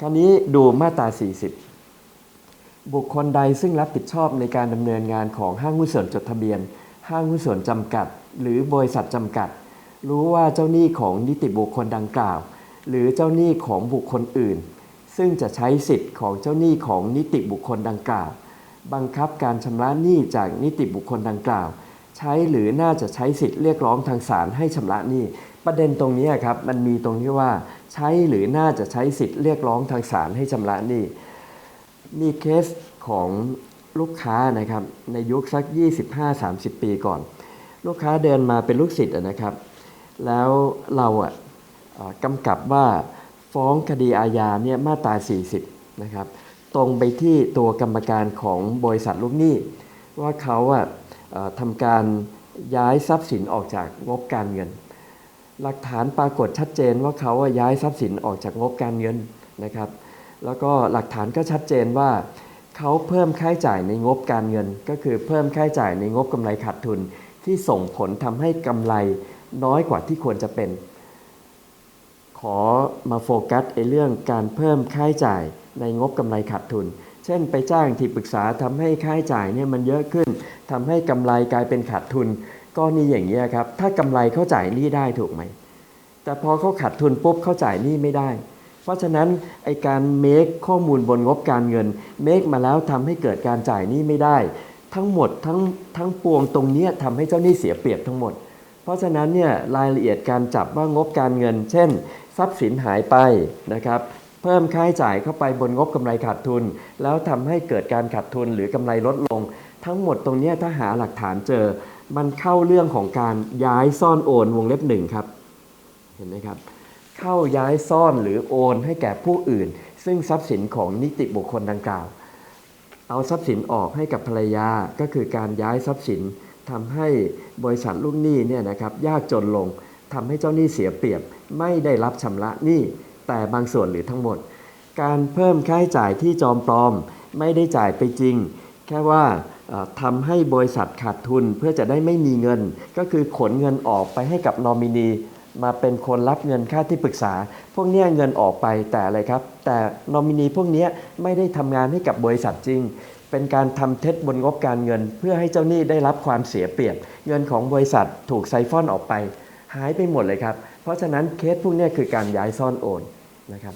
คราวนี้ดูมาตรา 40 บุคคลใดซึ่งรับผิดชอบในการดำเนินงานของห้างหุ้นส่วนจดทะเบียน ห้างหุ้นส่วนจำกัด หรือบริษัทจำกัด รู้ว่าเจ้าหนี้ของนิติบุคคลดังกล่าว หรือเจ้าหนี้ของบุคคลอื่น ซึ่งจะใช้สิทธิ์ของเจ้าหนี้ของนิติบุคคลดังกล่าว บังคับการชำระหนี้จากนิติบุคคลดังกล่าว ใช้หรือน่าจะใช้สิทธิ์เรียกร้องทางศาลให้ชำระหนี้ ประเด็นตรงนี้ครับมันมีตรงที่ว่าใช้หรือน่าจะใช้สิทธิ์เรียกร้องทางศาลให้ชำระหนี้มีเคสของลูกค้านะครับในยุคสัก 25-30 ปีก่อน ลูกค้าเดินมาเป็นลูกศิษย์นะครับ แล้วเราอะกำกับว่าฟ้องคดีอาญาเนี่ยมาตรา 40 นะครับ ตรงไปที่ตัวกรรมการของบริษัทลูกหนี้ ว่าเขาอะทำการย้ายทรัพย์สินออกจากงบการเงิน หลักฐานปรากฏชัดเจนว่าเขาอะย้ายทรัพย์สินออกจากงบการเงินนะครับ แล้วก็หลักฐานก็ชัดเจนว่า เขาเพิ่มค่าใช้จ่ายในงบการเงิน ก็คือเพิ่มค่าใช้จ่ายในงบกำไรขาดทุน ที่ส่งผลทำให้กำไรน้อยกว่าที่ควรจะเป็น ขอมาโฟกัสไอ้เรื่องการเพิ่มค่าใช้จ่ายในงบกำไรขาดทุน เช่น ไปจ้างที่ปรึกษาทำให้ค่าใช้จ่ายเนี่ยมันเยอะขึ้นทำให้กำไรกลายเป็นขาดทุน ก็นี่อย่างนี้ครับถ้ากำไรเขาจ่ายหนี้ได้ถูกไหม แต่พอเขาขาดทุนปุ๊บเขาจ่ายหนี้ไม่ได้ เพราะฉะนั้นไอการเมคข้อมูลบนงบการเงินเมคมาแล้วทำให้เกิดการจ่ายหนี้ไม่ได้ ทั้งหมดทั้งทั้งปวงตรงนี้ทำให้เจ้าหนี้เสียเปรียบทั้งหมด เพราะฉะนั้นเนี่ยรายละเอียดการจับว่างบการเงิน เช่น ทรัพย์สินหายไปนะครับเพิ่มค่าใช้จ่ายเข้าไปบนงบกำไรขาดทุน แล้วทำให้เกิดการขาดทุนหรือกำไรลดลง ทั้งหมดตรงนี้ถ้าหาหลักฐานเจอ มันเข้าเรื่องของการย้ายซ่อนโอนวงเล็บหนึ่งครับเห็นไหมครับ เข้าย้ายซ่อนหรือโอนให้แก่ผู้อื่น ซึ่งทรัพย์สินของนิติบุคคลดังกล่าว เอาทรัพย์สินออกให้กับภรรยาก็คือการย้ายทรัพย์สินทำให้บริษัทลูกหนี้เนี่ยนะครับยากจนลงทำให้เจ้าหนี้เสียเปรียบไม่ได้รับชำระหนี้แต่บางส่วนหรือทั้งหมด การเพิ่มค่าใช้จ่ายที่จอมปลอม ไม่ได้จ่ายไปจริง แค่ว่าเอ่อทำให้บริษัทขาดทุนเพื่อจะได้ไม่มีเงิน ก็คือขนเงินออกไปให้กับนอมินีมาเป็นคนรับเงินค่าที่ปรึกษา พวกนี้เงินออกไปแต่อะไรครับ แต่นอมินีพวกนี้ไม่ได้ทำงานให้กับบริษัทจริง เป็นการทำเท็จบนงบการเงิน เพื่อให้เจ้าหนี้ได้รับความเสียเปรียบ เงินของบริษัทถูกไซฟอนออกไป หายไปหมดเลยครับ เพราะฉะนั้นเคสพวกนี้คือการย้ายซ่อนโอนนะครับ